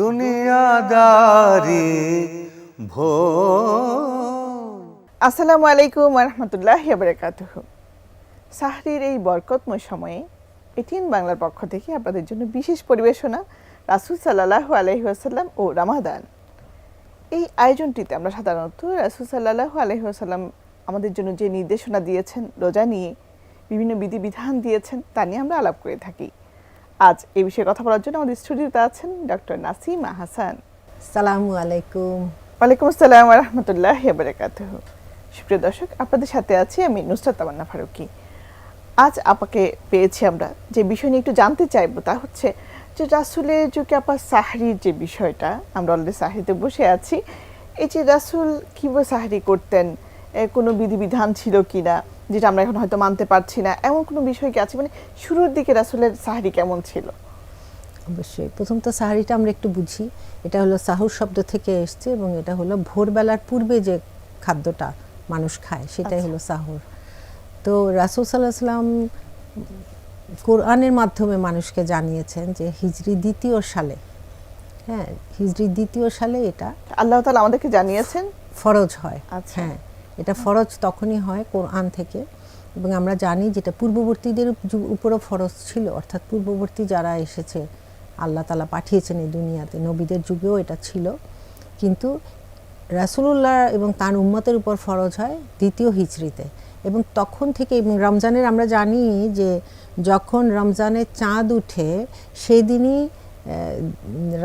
দুনিয়াদারি ভোর আসসালামু আলাইকুম রহমতুল্লাহ বারকাতুহ। সাহরির এই বরকতময় সময়ে এটিএন বাংলার পক্ষ থেকে আপনাদের জন্য বিশেষ পরিবেশনা, রাসুল সাল্লাহ আলহিহাসাল্লাম ও রামাদান। এই আয়োজনটিতে আমরা সাধারণত রাসুল সাল্লাহ আলহিহাসাল্লাম আমাদের জন্য যে নির্দেশনা দিয়েছেন, রোজা নিয়ে বিভিন্ন বিধিবিধান দিয়েছেন, তা নিয়ে আমরা আলাপ করে থাকি। আজ এই বিষয়ে কথা বলার জন্য আমাদের স্টুডিওতে আছেন ডক্টর নাসিমা হাসান। সালামু আলাইকুম। ওয়ালাইকুম আসসালাম রহমতুল্লাহ বারকাতুহ। সুপ্রিয় দর্শক আপনাদের সাথে আছি আমি নুসরাত তামান্না ফারুকি। আজ আপাকে পেয়েছি আমরা যে বিষয় নিয়ে একটু জানতে চাইব তা হচ্ছে যে রাসুলের যুগে আপা সাহরির যে বিষয়টা আমরা অলরেডি সাহরিতে বসে আছি। এই যে রাসুল কীভাবে সাহরি করতেন এ, কোনো বিধিবিধান ছিল কি না যেটা আমরা এখন হয়তো মানতে পারছি না। এমন কোনো বিষয় কি আছে? মানে শুরুর দিকে রাসুলের সাহরি কেমন ছিল? অবশ্যই। প্রথম তো সাহারিটা আমরা একটু বুঝি। এটা হলো সাহুর শব্দ থেকে এসছে এবং এটা হলো ভোরবেলার পূর্বে যে খাদ্যটা মানুষ খায় সেটাই আচ্ছা। হলো সাহুর। তো রাসুল সাল্লাহ সাল্লাম কোরআনের মাধ্যমে মানুষকে জানিয়েছেন যে হিজরি দ্বিতীয় সালে হ্যাঁ হিজরি দ্বিতীয় সালে এটা আল্লাহ তালা আমাদেরকে জানিয়েছেন? ফরজ হয়। আচ্ছা। হ্যাঁ। এটা ফরজ তখনই হয় কোরআন থেকে এবং আমরা জানি যেটা পূর্ববর্তীদের উপরও ফরজ ছিল অর্থাৎ পূর্ববর্তী যারা এসেছে আল্লাহ তালা পাঠিয়েছেন এই দুনিয়াতে নবীদের যুগেও এটা ছিল। কিন্তু রাসুলুল্লাহ এবং তার উম্মতের উপর ফরজ হয় দ্বিতীয় হিচড়িতে এবং তখন থেকে এবং রমজানের আমরা জানি যে যখন রমজানের চাঁদ উঠে সেই দিনই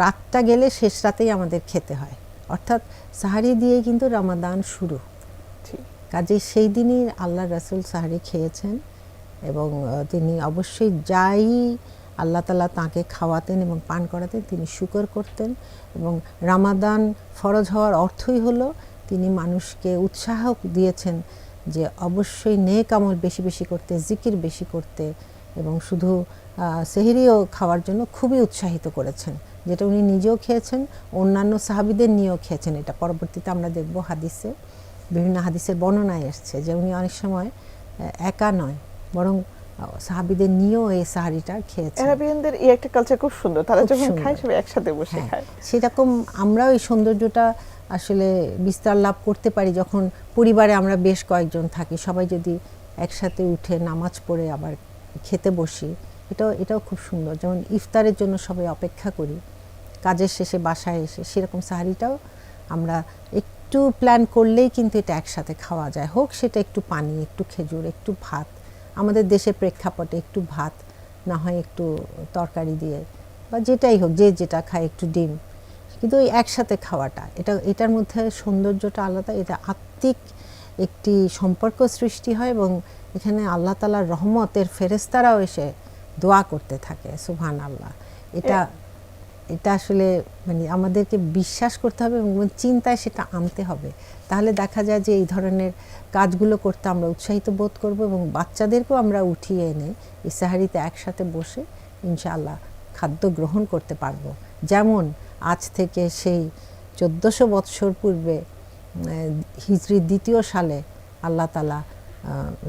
রাতটা গেলে শেষ রাতেই আমাদের খেতে হয়। অর্থাৎ সাহারি দিয়ে কিন্তু রমাদান শুরু। ঠিক কাজে সেই দিনই আল্লাহ রাসুল সাহারি খেয়েছেন এবং তিনি অবশ্যই যাই আল্লাহ তালা তাকে খাওয়াতেন এবং পান করাতেন, তিনি শুকর করতেন এবং রামাদান ফরজ হওয়ার অর্থই হলো তিনি মানুষকে উৎসাহ দিয়েছেন যে অবশ্যই নেক আমল বেশি বেশি করতে, জিকির বেশি করতে এবং শুধু সেহেরিও খাওয়ার জন্য খুবই উৎসাহিত করেছেন। যেটা উনি নিজেও খেয়েছেন, অন্যান্য সাহাবিদের নিয়েও খেয়েছেন। এটা পরবর্তীতে আমরা দেখব হাদিসে। বিভিন্ন হাদিসের বর্ণনায় এসছে যে উনি অনেক সময় একা নয় বরং সাহাবিদের নিয়েও এই সাহারিটা খেয়েছেন। অ্যারাবিয়ানদের এই একটা কালচার খুব সুন্দর। তারা যখন। খায় সবাই একসাথে বসে হ্যাঁ খায়। সেরকম আমরাও এই সৌন্দর্যটা আসলে বিস্তার লাভ করতে পারি যখন পরিবারে আমরা বেশ কয়েকজন থাকি। সবাই যদি একসাথে উঠে নামাজ পড়ে আবার খেতে বসি এটাও এটাও খুব সুন্দর। যেমন ইফতারের জন্য সবাই অপেক্ষা করি কাজের শেষে বাসায় এসে সেরকম সাহারিটাও আমরা একটু প্ল্যান করলেই কিন্তু এটা একসাথে খাওয়া যায়। হোক, সেটা একটু পানি, একটু খেজুর, একটু ভাত। আমাদের দেশের প্রেক্ষাপটে একটু ভাত, না হয় একটু তরকারি দিয়ে বা যেটাই হোক, যে যেটা খায় একটু ডিম। কিন্তু ওই একসাথে খাওয়াটা, এটা, এটার মধ্যে সৌন্দর্যটা আলাদা, এটা আত্মিক একটি সম্পর্ক সৃষ্টি হয় এবং এখানে আল্লাহ তালার রহমতের ফেরেস্তারাও এসে দোয়া করতে থাকে সুবহান আল্লাহ এটা এটা আসলে মানে আমাদেরকে বিশ্বাস করতে হবে এবং চিন্তায় সেটা আনতে হবে। তাহলে দেখা যায় যে এই ধরনের কাজগুলো করতে আমরা উৎসাহিত বোধ করব এবং বাচ্চাদেরকেও আমরা উঠিয়ে এনে এই সাহারিতে একসাথে বসে ইনশাআল্লাহ খাদ্য গ্রহণ করতে পারব। যেমন আজ থেকে সেই চোদ্দোশো বৎসর পূর্বে হিজড়ির দ্বিতীয় সালে আল্লাহ তালা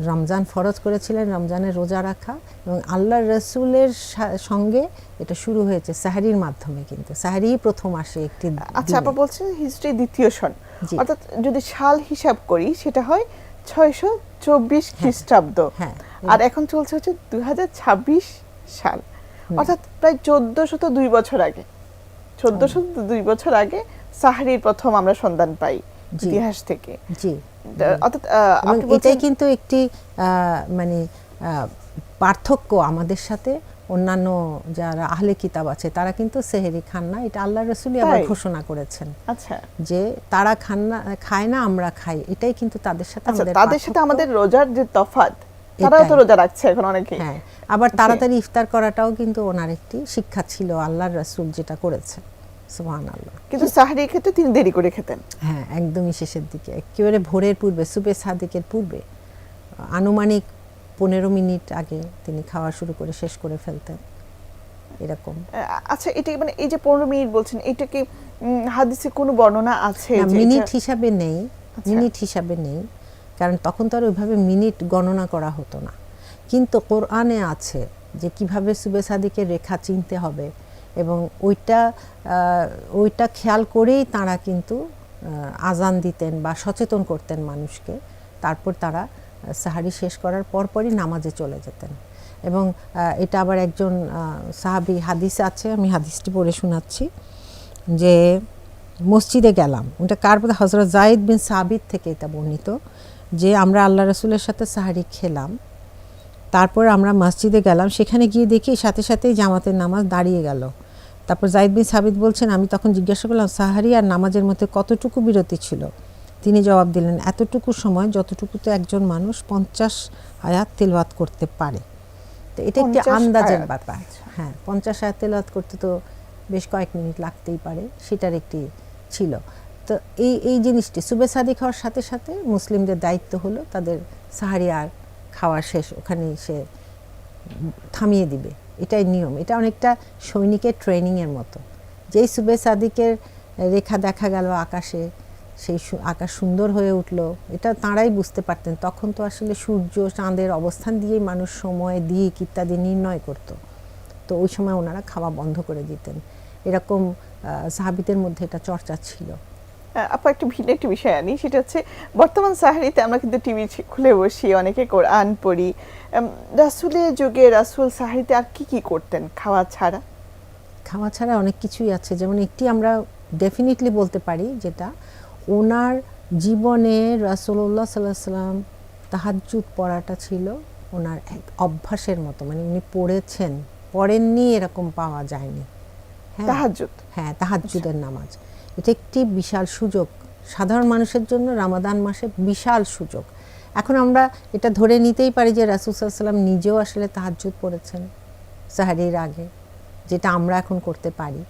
রমজান ফরজ করেছিলেন রমজানের রোজা রাখা এবং আল্লাহ রসুলের সঙ্গে এটা শুরু হয়েছে সাহারির মাধ্যমে কিন্তু। সাহারি প্রথম আসে একটি আচ্ছা। আপা বলছেন হিস্ট্রি দ্বিতীয় সন। অর্থাৎ যদি সাল হিসাব করি সেটা হয় ছয়শো চব্বিশ খ্রিস্টাব্দ। হ্যাঁ। আর এখন চলছে হচ্ছে দুই হাজার ছাব্বিশ সাল। অর্থাৎ প্রায় চোদ্দশো তো দুই বছর আগে। চোদ্দশো দুই বছর আগে সাহারির প্রথম আমরা সন্ধান পাই ইতিহাস থেকে। জি। অর্থাৎ এটাই কিন্তু একটি মানে পার্থক্য আমাদের সাথে। অন্যান্য যারা আহলে কিতাব আছে তারা কিন্তু সেহেরি খান না। এটা আল্লাহ রসুলই আবার ঘোষণা করেছেন আচ্ছা। যে তারা খান না খায় না আমরা খাই। এটাই কিন্তু তাদের সাথে আচ্ছা আমাদের তাদের সাথে আমাদের রোজার যে তফাৎ তারাও তো রোজা রাখছে এখন অনেকে হ্যাঁ আবার তাড়াতাড়ি ইফতার করাটাও কিন্তু ওনার একটি শিক্ষা ছিল আল্লাহর রসুল যেটা করেছেন। আল্লাহ কিন্তু সাহারির ক্ষেত্রে তিনি দেরি করে খেতেন। হ্যাঁ একদমই শেষের দিকে। একেবারে ভোরের পূর্বে সুবে সাদিকের পূর্বে আনুমানিক পনেরো মিনিট আগে তিনি খাওয়া শুরু করে শেষ করে ফেলতেন। এরকম। আচ্ছা এটা মানে এই যে পনেরো মিনিট বলছেন এটা কি হাদিসে কোনো বর্ণনা আছে মিনিট হিসাবে নেই আচ্ছা। মিনিট হিসাবে নেই কারণ তখন তো আর ওইভাবে মিনিট গণনা করা হতো না। কিন্তু কোরআনে আছে যে কীভাবে সুবে সাদিকের রেখা চিনতে হবে এবং ওইটা ওইটা খেয়াল করেই তারা কিন্তু আজান দিতেন বা সচেতন করতেন মানুষকে। তারপর তারা সাহারি শেষ করার পরপরই নামাজে চলে যেতেন। এবং এটা আবার একজন সাহাবি হাদিস আছে, আমি হাদিসটি পড়ে শোনাচ্ছি, যে মসজিদে গেলাম। ওটা কার হজরত জাইদ বিন সাবিত থেকে এটা বর্ণিত, যে আমরা আল্লাহ রসুলের সাথে সাহারি খেলাম। তারপর আমরা মসজিদে গেলাম, সেখানে গিয়ে দেখি সাথে সাথেই জামাতের নামাজ দাঁড়িয়ে গেল। তারপর জাইদ বিন সাবিত বলছেন আমি তখন জিজ্ঞাসা করলাম সাহারি আর নামাজের মধ্যে কতটুকু বিরতি ছিল? তিনি জবাব দিলেন এতটুকু সময় যতটুকুতে একজন মানুষ পঞ্চাশ আয়াত তেলওয়াত করতে পারে। তো এটা একটি আন্দাজের ব্যাপার। হ্যাঁ পঞ্চাশ আয়াত তেলাওয়াত করতে তো বেশ কয়েক মিনিট লাগতেই পারে সেটার একটি ছিল। তো এই এই জিনিসটি সুবে সাদি খাওয়ার সাথে সাথে মুসলিমদের দায়িত্ব হলো তাদের সাহারি আর খাওয়া শেষ ওখানে সে থামিয়ে দিবে। এটাই নিয়ম। এটা অনেকটা সৈনিকের ট্রেনিংয়ের মতো। যেই সুবে সাদিকের রেখা দেখা গেল আকাশে, সেই আকাশ সুন্দর হয়ে উঠল, এটা তাঁরাই বুঝতে পারতেন। তখন তো আসলে সূর্য, চাঁদের অবস্থান দিয়েই মানুষ সময়, দিক ইত্যাদি নির্ণয় করত। তো ওই সময় ওনারা খাওয়া বন্ধ করে দিতেন। এরকম সাহাবিদের মধ্যে এটা চর্চা ছিল। আপা একটু ভিন্ন একটি বিষয় আনি। সেটা হচ্ছে বর্তমান সাহারিতে আমরা কিন্তু টিভি খুলে বসি অনেকে কোরআন পড়ি। রাসূলের যুগে রাসূল সাহারিতে আর কি কি করতেন খাওয়া ছাড়া? খাওয়া ছাড়া অনেক কিছুই আছে। যেমন একটি আমরা ডেফিনেটলি বলতে পারি যেটা ওনার জীবনে রাসূলুল্লাহ সাল্লাহ সাল্লাম তাহাজ্জুদ পড়াটা ছিল ওনার এক অভ্যাসের মতো। মানে উনি পড়েছেন পড়েননি এরকম পাওয়া যায়নি। হ্যাঁ। তাহাজ্জুদ? হ্যাঁ তাহাজ্জুদের নামাজ। এটা একটি বিশাল সুযোগ। সাধারণ মানুষের জন্য রামাদান মাসে বিশাল সুযোগ। এখন আমরা এটা ধরে নিতেই পারি যে রাসুল সাল্লাম নিজেও আসলে তাহাজ্জুদ পড়েছেন সাহারির আগে যেটা আমরা এখন করতে পারি।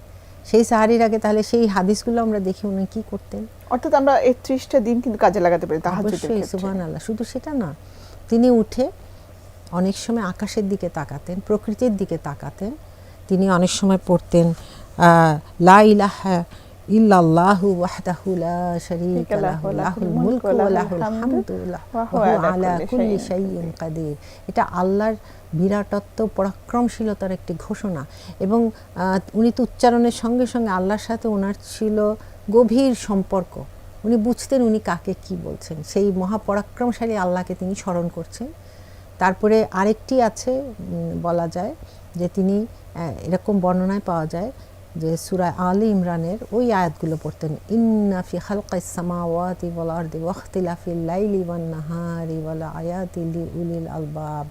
সেই সাহারির আগে তাহলে সেই হাদিসগুলো আমরা দেখি উনি কি করতেন? অর্থাৎ আমরা এই ত্রিশটা দিন কিন্তু কাজে লাগাতে পারি অবশ্যই সুবহান আল্লাহ শুধু সেটা না তিনি উঠে অনেক সময় আকাশের দিকে তাকাতেন প্রকৃতির দিকে তাকাতেন। তিনি অনেক সময় পড়তেন লা ইলাহা ইল্লাল্লাহু ওয়াহদাহু লা শারীকা লাহু লাহুল মুলকু ওয়া লাহুল হামদু ওয়া হুয়া আলা কুল্লি শাইইন কাদির। এটা আল্লাহর বিরাটত্ব পরাক্রমশীলতার একটি ঘোষণা। এবং উনি তো উচ্চারণের সঙ্গে সঙ্গে আল্লাহর সাথে ওনার ছিল গভীর সম্পর্ক। উনি বুঝতেন উনি কাকে কি বলছেন। সেই মহাপরাক্রমশালী আল্লাহকে তিনি স্মরণ করছেন। তারপরে আরেকটি আছে বলা যায় যে তিনি এরকম বর্ণনায় পাওয়া যায় যে সুরা আলী ইমরানের ওই আয়াতগুলো পড়তেন, ইন্না ফি খালকাইস সামাওয়াতি ওয়াল আরদি ওয়াখতিলাফিল লাইলি ওয়ান নাহারি ওয়াল আয়াতি লিউলিল আলবাব।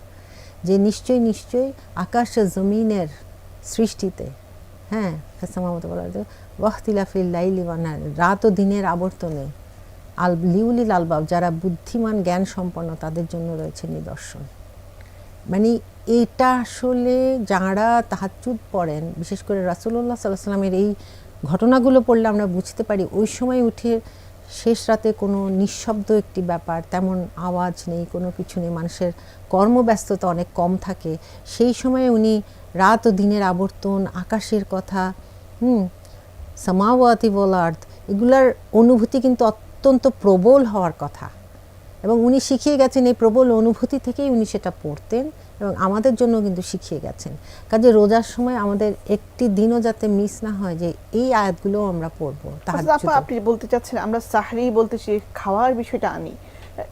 যে নিশ্চয়ই নিশ্চয়ই আকাশ জমিনের সৃষ্টিতে হ্যাঁ ওয়াল আরদি ওয়াখতিলাফিল লাইলি ওয়ান নাহার, রাত ও দিনের আবর্তনে আল লিউলিল আলবাব, যারা বুদ্ধিমান জ্ঞান সম্পন্ন তাদের জন্য রয়েছে নিদর্শন। মানে এটা আসলে যারা তাহাজ্জুদ পড়েন, বিশেষ করে রাসুল্লাহ সাল্লাহ সাল্লামের এই ঘটনাগুলো পড়লে আমরা বুঝতে পারি, ওই সময় উঠে শেষ রাতে কোনো নিঃশব্দ একটি ব্যাপার, তেমন আওয়াজ নেই, কোনো কিছু নেই, মানুষের কর্মব্যস্ততা অনেক কম থাকে। সেই সময়ে উনি রাত ও দিনের আবর্তন, আকাশের কথা, হুম, সামাওয়াতি বল আর্থ এগুলার অনুভূতি কিন্তু অত্যন্ত প্রবল হওয়ার কথা। এবং উনি শিখিয়ে গেছেন, এই প্রবল অনুভূতি থেকেই উনি সেটা পড়তেন। এবং আমাদের জন্য কিন্তু শিখিয়ে গেছেন। কাজে রোজার সময় আমাদের একটি দিনও যাতে মিস না হয় যে এই আয়াতগুলো আমরা পড়ব তাহাজ্জুদে। আপনি বলতে চাচ্ছেন আমরা সাহারি বলতেছি খাওয়ার বিষয়টা আনি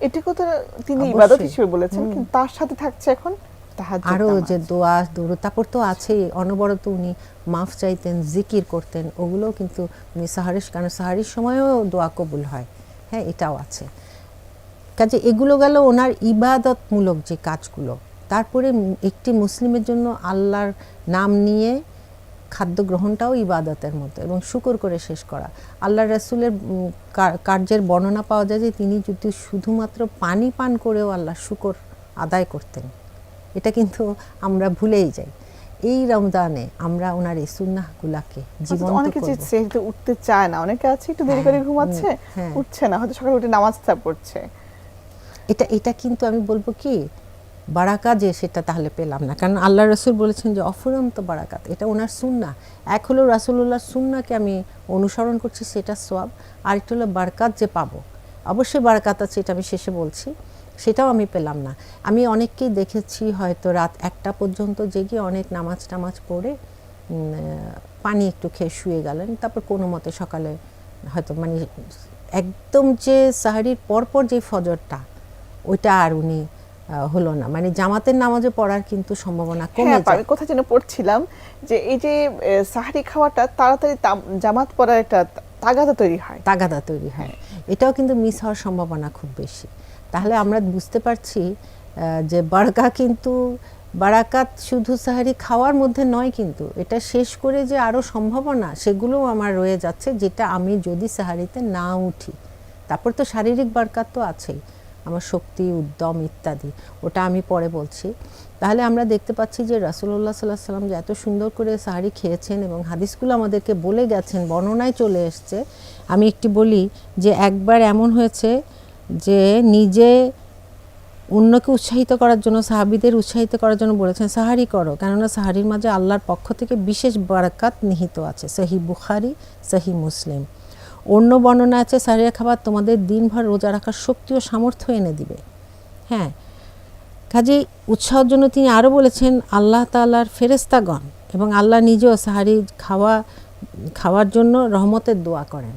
এটা কথা তিনি ইবাদত হিসেবে বলেছেন কিন্তু তার সাথে থাকছে এখন আরও যে দোয়া দৌড় তারপর তো আছেই। অনবরত উনি মাফ চাইতেন জিকির করতেন ওগুলোও কিন্তু উনি সাহারিস কারণ সাহারির সময়ও দোয়া কবুল হয়। হ্যাঁ এটাও আছে। কাজে এগুলো গেল ওনার ইবাদতমূলক যে কাজগুলো তারপরে একটি মুসলিমের জন্য আল্লাহর নাম নিয়ে খাদ্য গ্রহণটাও ইবাদতের মতো এবং শুকর করে শেষ করা। আল্লাহ রাসূলের কার্যের বর্ণনা পাওয়া যায় যে তিনি যদি শুধুমাত্র পানি পান করেও আল্লাহ শুকর আদায় করতেন এটা কিন্তু আমরা ভুলেই যাই। এই রমজানে আমরা ওনার এই সুন্নাহগুলাকে অর্থাৎ জীবন্ত অনেকে যে উঠতে চায় না অনেকে আছে একটু দেরি হ্যাঁ, করে ঘুমাচ্ছে হ্যাঁ। উঠছে না হয়তো সকালে উঠে নামাজটা পড়ছে। এটা এটা কিন্তু আমি বলব কি বারাকা যে সেটা তাহলে পেলাম না। কারণ আল্লাহ রসুল বলেছেন যে, অফুরন্ত বারাকাত। এটা ওনার সুন্না এক হলো রাসুল্লাহর সুন্নাকে আমি অনুসরণ করছি, সেটা সব আরেকটা হলো বারকাত যে পাবো। অবশ্যই বারাকাত আছে, এটা আমি শেষে বলছি। সেটাও আমি পেলাম না। আমি অনেককেই দেখেছি হয়তো রাত একটা পর্যন্ত জেগে অনেক নামাজ টামাজ পড়ে পানি একটু খেয়ে শুয়ে গেলেন। তারপর কোনো মতে সকালে হয়তো মানে একদম যে সাহারির পরপর যে ফজরটা, ওইটা আর উনি হলো না। মানে জামাতের নামাজে পড়ার কিন্তু সম্ভাবনা কমে হ্যাঁ যায়। আমি কোথায় যেন পড়ছিলাম যে এই যে সাহারি খাওয়াটা তাড়াতাড়ি জামাত পড়ার একটা তাগাদা তৈরি হয়। তাগাদা তৈরি হয়। এটাও কিন্তু মিস হওয়ার সম্ভাবনা খুব বেশি। তাহলে আমরা বুঝতে পারছি যে বারকা কিন্তু বারাকাত শুধু সাহারি খাওয়ার মধ্যে নয় কিন্তু এটা শেষ করে যে আরও সম্ভাবনা সেগুলোও আমার রয়ে যাচ্ছে যেটা আমি যদি সাহারিতে না উঠি। তারপর তো শারীরিক বারকাত তো আছেই। আমার শক্তি, উদ্যম ইত্যাদি, ওটা আমি পরে বলছি। তাহলে আমরা দেখতে পাচ্ছি যে রাসুল্লাহ সাল্লাহ সাল্লাম যে এত সুন্দর করে সাহারি খেয়েছেন এবং হাদিসগুলো আমাদেরকে বলে গেছেন, বর্ণনায় চলে এসছে। আমি একটি বলি যে একবার এমন হয়েছে যে নিজে অন্যকে উৎসাহিত করার জন্য, সাহাবিদের উৎসাহিত করার জন্য বলেছেন, সাহারি করো। কেননা সাহারির মাঝে আল্লাহর পক্ষ থেকে বিশেষ বারাকাত নিহিত আছে। সহি বুখারি সহি মুসলিম। অন্য বর্ণনা আছে সাহারিয়া খাবার তোমাদের দিনভর রোজা রাখার শক্তি ও সামর্থ্য এনে দিবে। হ্যাঁ কাজেই উৎসাহের জন্য তিনি আরও বলেছেন, আল্লাহ তালার ফেরেস্তাগণ এবং আল্লাহ নিজেও সাহারি খাওয়া, খাওয়ার জন্য রহমতের দোয়া করেন।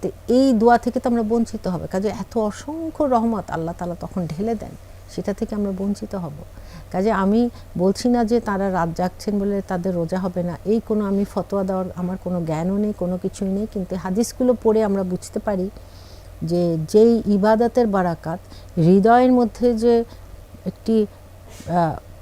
তো এই দোয়া থেকে তো আমরা বঞ্চিত হবে। কাজে এত অসংখ্য রহমত আল্লাহ তালা তখন ঢেলে দেন, সেটা থেকে আমরা বঞ্চিত হব। কাজে আমি বলছি না যে তারা রাত জাগছেন বলে তাদের রোজা হবে না। এই কোনো আমি ফতোয়া দেওয়ার আমার কোনো জ্ঞানও নেই, কোনো কিছুই নেই। কিন্তু হাদিসগুলো পড়ে আমরা বুঝতে পারি যে যেই ইবাদতের বারাকাত, হৃদয়ের মধ্যে যে একটি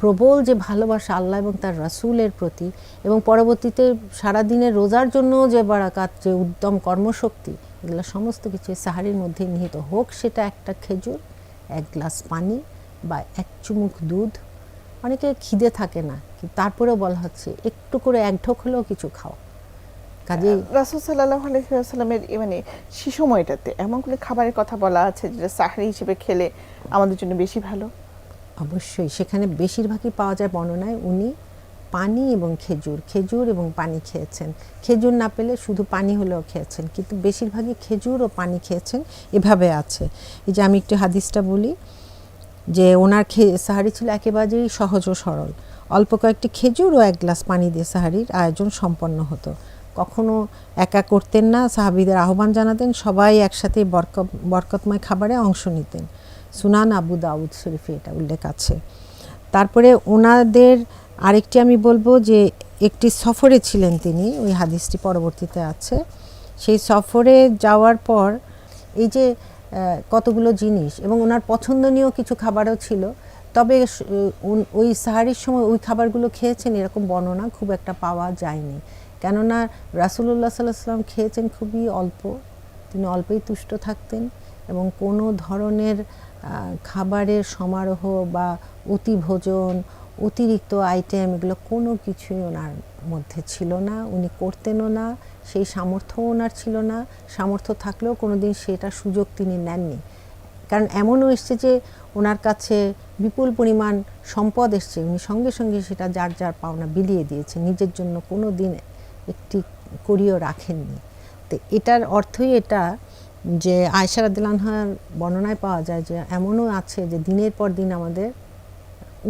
প্রবল যে ভালোবাসা আল্লাহ এবং তার রাসূলের প্রতি এবং পরবর্তীতে সারাদিনের রোজার জন্য যে বারাকাত, যে উদ্যম, কর্মশক্তি, এগুলো সমস্ত কিছু সাহারির মধ্যে নিহিত। হোক সেটা একটা খেজুর, এক গ্লাস পানি বা এক চুমুক দুধ অনেকে খিদে থাকে না তারপরেও বলা হচ্ছে একটু করে এক ঢোক হলেও কিছু খাওয়া কাজেই রাসুল সাল্লাহ আলহিহাস্লামের মানে সে সময়টাতে এমন কোনো খাবারের কথা বলা আছে যেটা সাহারি হিসেবে খেলে আমাদের জন্য বেশি ভালো? অবশ্যই সেখানে বেশিরভাগই পাওয়া যায় বর্ণনায় উনি পানি এবং খেজুর খেজুর এবং পানি খেয়েছেন। খেজুর না পেলে শুধু পানি হলেও খেয়েছেন কিন্তু বেশিরভাগই খেজুর ও পানি খেয়েছেন এভাবে আছে। এই যে আমি একটু হাদিসটা বলি যে ওনার খে, সাহারি ছিল একেবারেই সহজ ও সরল। অল্প কয়েকটি খেজুর ও এক গ্লাস পানি দিয়ে সাহারির আয়োজন সম্পন্ন হতো। কখনো একা করতেন না, সাহাবিদের আহ্বান জানাতেন, সবাই একসাথে বরকত, বরকতময় খাবারে অংশ নিতেন। সুনান আবু দাউদ শরীফে এটা উল্লেখ আছে। তারপরে ওনাদের আরেকটি আমি বলব যে, একটি সফরে ছিলেন তিনি, ওই হাদিসটি পরবর্তীতে আছে। সেই সফরে যাওয়ার পর এই যে কতগুলো জিনিস এবং ওনার পছন্দনীয় কিছু খাবারও ছিল। তবে ওই সাহারির সময় ওই খাবারগুলো খেয়েছেন এরকম বর্ণনা খুব একটা পাওয়া যায়নি। কেননা রাসুলুল্লাহ সাল্লাহ সাল্লাম খেয়েছেন খুবই অল্প, তিনি অল্পেই তুষ্ট থাকতেন এবং কোনো ধরনের খাবারের সমারোহ বা অতিভোজন, অতিরিক্ত আইটেম এগুলো কোনো কিছুই ওনার মধ্যে ছিল না, উনি করতেনও না, সেই সামর্থ্য ওনার ছিল না, সামর্থ্য থাকলেও কোনো দিন সেটা সুযোগ তিনি নেননি। কারণ এমনও এসছে যে ওনার কাছে বিপুল পরিমাণ সম্পদ এসছে, উনি সঙ্গে সঙ্গে সেটা যার যার পাওনা বিলিয়ে দিয়েছে নিজের জন্য কোনো দিন একটি করিও রাখেননি। তো এটার অর্থই এটা যে আয়সা রাদিলানহার বর্ণনায় পাওয়া যায় যে এমনও আছে যে দিনের পর দিন আমাদের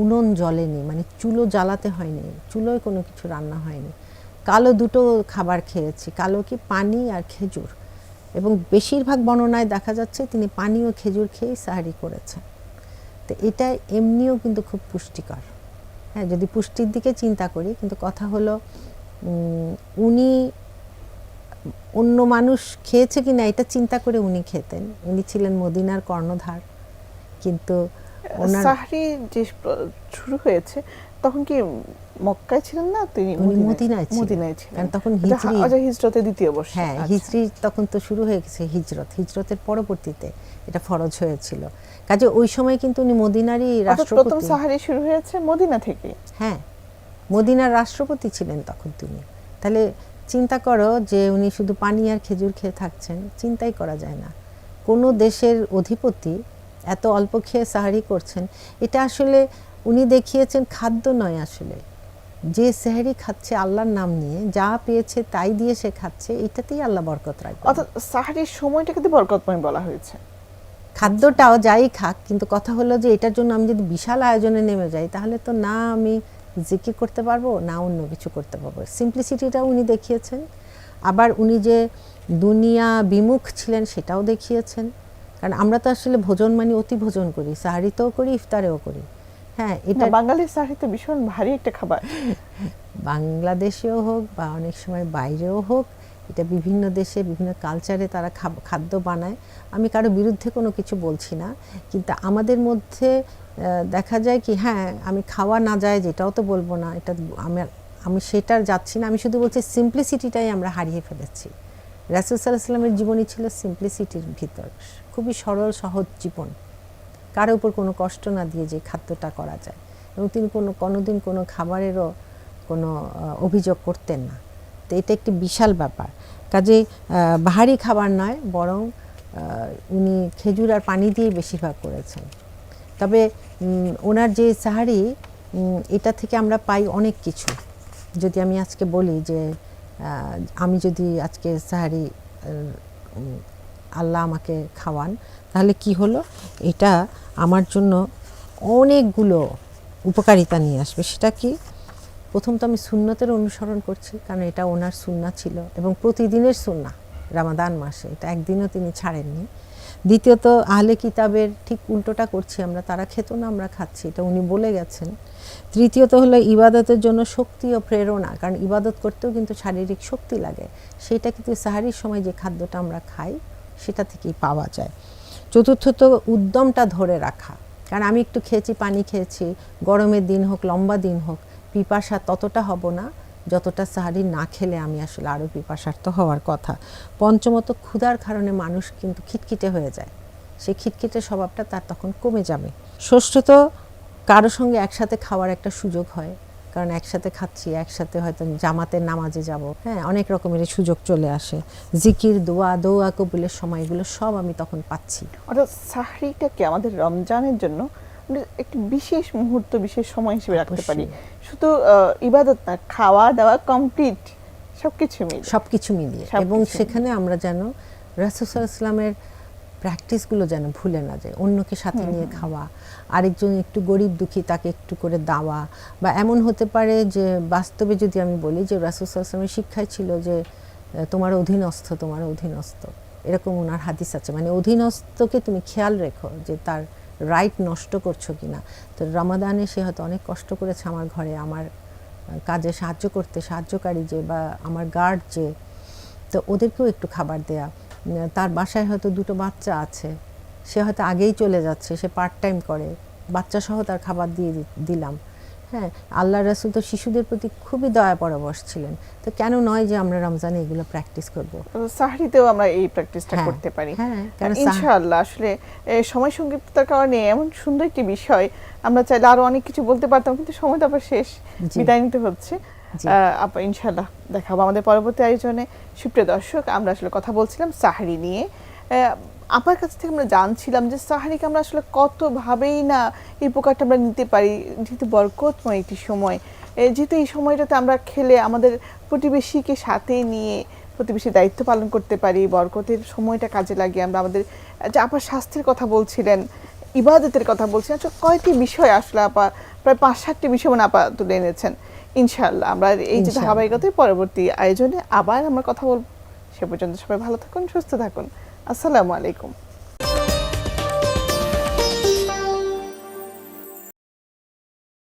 উনুন জ্বলেনি মানে চুলো জ্বালাতে হয়নি, চুলোয় কোনো কিছু রান্না হয়নি। কালো দুটো খাবার খেয়েছি, কালো কি পানি আর খেজুর। এবং বেশিরভাগ বর্ণনায় দেখা যাচ্ছে তিনি পানি ও খেজুর খেয়েই সাহারি করেছেন। তো এটা এমনিও কিন্তু খুব পুষ্টিকর। হ্যাঁ যদি পুষ্টির দিকে চিন্তা করি, কিন্তু কথা হলো উনি অন্য মানুষ খেয়েছে কি না এটা চিন্তা করে উনি খেতেন। উনি ছিলেন মদিনার কর্ণধার। কিন্তু সাহারি যে শুরু হয়েছে তখন কি মক্কায় ছিলেন না? তিনি মদিনায় মদিনায় ছিলেন। কারণ তখন হিজরি- আচ্ছা, হিজরতের দ্বিতীয় বর্ষ। হ্যাঁ আচ্ছা। হিজরি তখন তো শুরু হয়ে গেছে হিজরত। হিজরতের পরবর্তীতে এটা ফরজ হয়েছিল। কাজে ওই সময় কিন্তু উনি মদিনারই অর্থাৎ প্রথম রাষ্ট্রপতি সাহারি শুরু হয়েছে মদিনা থেকে হ্যাঁ মদিনার রাষ্ট্রপতি ছিলেন তখন তিনি। তাহলে চিন্তা করো যে উনি শুধু পানি আর খেজুর খেয়ে থাকছেন চিন্তাই করা যায় না। কোনো দেশের অধিপতি এত অল্প খেয়ে সাহারি করছেন এটা আসলে উনি দেখিয়েছেন খাদ্য নয় আসলে। যে সেহারি খাচ্ছে আল্লাহর নাম নিয়ে যা পেয়েছে তাই দিয়ে সে খাচ্ছে এটাতেই আল্লাহ বরকত রাখবে অর্থাৎ সাহারির সময়টাকে তো বরকতময় বলা হয়েছে। খাদ্যটাও যাই খাক কিন্তু কথা হলো যে এটার জন্য আমি যদি বিশাল আয়োজনে নেমে যাই তাহলে তো না আমি জিকির করতে পারব না অন্য কিছু করতে পারব। সিম্পলিসিটিটা উনি দেখিয়েছেন। আবার উনি যে দুনিয়া বিমুখ ছিলেন সেটাও দেখিয়েছেন। কারণ আমরা তো আসলে ভোজন মানে অতি ভোজন করি সাহারিতেও করি ইফতারেও করি। হ্যাঁ এটা বাঙালির সাহিত্য ভীষণ ভারী একটা খাবার। বাংলাদেশেও হোক বা অনেক সময় বাইরেও হোক এটা বিভিন্ন দেশে বিভিন্ন কালচারে তারা খাদ্য বানায়। আমি কারও বিরুদ্ধে কোনো কিছু বলছি না কিন্তু আমাদের মধ্যে দেখা যায় কি হ্যাঁ আমি খাওয়া না যায় যেটাও তো বলব না এটা আমার আমি সেটার যাচ্ছি না আমি শুধু বলছি সিম্পলিসিটিটাই আমরা হারিয়ে ফেলেছি। রাসুল সাল্লাহ সাল্লামের জীবনী ছিল সিম্পলিসিটির ভিতর। খুবই সরল, সহজ জীবন। কারও উপর কোনো কষ্ট না দিয়ে যে খাদ্যটা করা যায়। এবং তিনি কোনো, কোনোদিন কোনো খাবারেরও কোনো অভিযোগ করতেন না। তো এটা একটি বিশাল ব্যাপার। কাজে বাহারি খাবার নয়, বরং উনি খেজুর আর পানি দিয়ে বেশিরভাগ করেছেন। তবে ওনার যে সাহারি এটা থেকে আমরা পাই অনেক কিছু। যদি আমি আজকে বলি যে আমি যদি আজকে সাহারি আল্লাহ আমাকে খাওয়ান, তাহলে কি হলো? এটা আমার জন্য অনেকগুলো উপকারিতা নিয়ে আসবে। সেটা কি? প্রথম তো আমি সুন্নতের অনুসরণ করছি, কারণ এটা ওনার সুন্না ছিল এবং প্রতিদিনের সুন্না, রামাদান মাসে। এটা একদিনও তিনি ছাড়েননি। দ্বিতীয়ত, আহলে কিতাবের ঠিক উল্টোটা করছি আমরা, তারা খেত না, আমরা খাচ্ছি, এটা উনি বলে গেছেন। তৃতীয়ত হলো ইবাদতের জন্য শক্তি ও প্রেরণা, কারণ ইবাদত করতেও কিন্তু শারীরিক শক্তি লাগে। সেইটা কিন্তু সাহারির সময় যে খাদ্যটা আমরা খাই, সেটা থেকেই পাওয়া যায়। চতুর্থত, উদ্যমটা ধরে রাখা। কারণ আমি একটু খেয়েছি, পানি খেয়েছি, গরমের দিন হোক, লম্বা দিন হোক, পিপাসা ততটা হব না যতটা সাহারি না খেলে আমি আসলে আরও পিপাসার্থ হওয়ার কথা। পঞ্চমত, ক্ষুধার কারণে মানুষ কিন্তু খিটখিটে হয়ে যায়। সেই খিটখিটে স্বভাবটা তার তখন কমে যাবে। ষষ্ঠত, কারও সঙ্গে একসাথে খাওয়ার একটা সুযোগ হয়। কারণ একসাথে খাচ্ছি, একসাথে হয়তো জামাতের নামাজে যাব। হ্যাঁ অনেক রকমের সুযোগ চলে আসে। জিকির, দোয়া দোয়া কবুলের সময়গুলো সব আমি তখন পাচ্ছি। অর্থাৎ সাহরিটাকে আমাদের রমজানের জন্য একটি বিশেষ মুহূর্ত বিশেষ সময় হিসেবে রাখতে পারি। শুধু ইবাদত না খাওয়া দাওয়া কমপ্লিট সবকিছু মিলে সব কিছু মিলিয়ে। এবং সেখানে আমরা যেন রাসুসাল্লামের প্র্যাকটিসগুলো যেন ভুলে না যায় অন্যকে সাথে নিয়ে খাওয়া আরেকজন একটু গরিব দুঃখী তাকে একটু করে দেওয়া বা এমন হতে পারে যে বাস্তবে যদি আমি বলি যে রাসুসাল্লামের শিক্ষায় ছিল যে তোমার অধীনস্থ তোমার অধীনস্থ। এরকম ওনার হাদিস আছে। মানে অধীনস্থকে তুমি খেয়াল রেখো যে তার রাইট নষ্ট করছ কি না তো রমাদানে সে হয়তো অনেক কষ্ট করেছে আমার ঘরে, আমার কাজে সাহায্য করতে, সাহায্যকারী যে বা আমার গার্ড যে, তো ওদেরকেও একটু খাবার দেয়া। তার বাসায় হয়তো দুটো বাচ্চা আছে, সে হয়তো আগেই চলে যাচ্ছে, সে পার্ট টাইম করে। বাচ্চা সহ তার খাবার দিয়ে দিলাম। হ্যাঁ আল্লাহ রাসুল তো শিশুদের প্রতি খুবই দয়া পরবশ ছিলেন। তো কেন নয় যে আমরা রমজানে এগুলো প্র্যাকটিস করব? সাহরিতেও আমরা এই প্র্যাকটিসটা করতে পারি। হ্যাঁ, ইনশাআল্লাহ আসলে সময় সংক্ষিপ্ততার কারণে এমন সুন্দর একটি বিষয় আমরা চাইলে আরও অনেক কিছু বলতে পারতাম কিন্তু সময় তো আবার শেষ। বিদায় নিতে হচ্ছে। আহ, আপা ইনশাআল্লাহ দেখাবো আমাদের পরবর্তী আয়োজনে। সুপ্রিয় দর্শক আমরা আসলে কথা বলছিলাম সাহারি নিয়ে। আপার কাছ থেকে আমরা জানছিলাম যে সাহারিকে আমরা আসলে কতভাবেই না এই উপকারটা আমরা নিতে পারি যেহেতু বরকতময় একটি সময়। যেহেতু এই সময়টাতে আমরা খেলে আমাদের প্রতিবেশীকে সাথে নিয়ে প্রতিবেশী দায়িত্ব পালন করতে পারি বরকতের সময়টা কাজে লাগিয়ে আমরা আমাদের যে আপার স্বাস্থ্যের কথা বলছিলেন ইবাদতের কথা বলছিলেন আচ্ছা কয়টি বিষয় আসলে আপা প্রায় পাঁচ সাতটি বিষয় মানে আপা তুলে এনেছেন। ইনশাআল্লাহ আমরা এই যে। ধারাবাহিকতায় পরবর্তী আয়োজনে আবার আমরা কথা বলব। সে পর্যন্ত সবাই ভালো থাকুন সুস্থ থাকুন। আসসালামু আলাইকুম।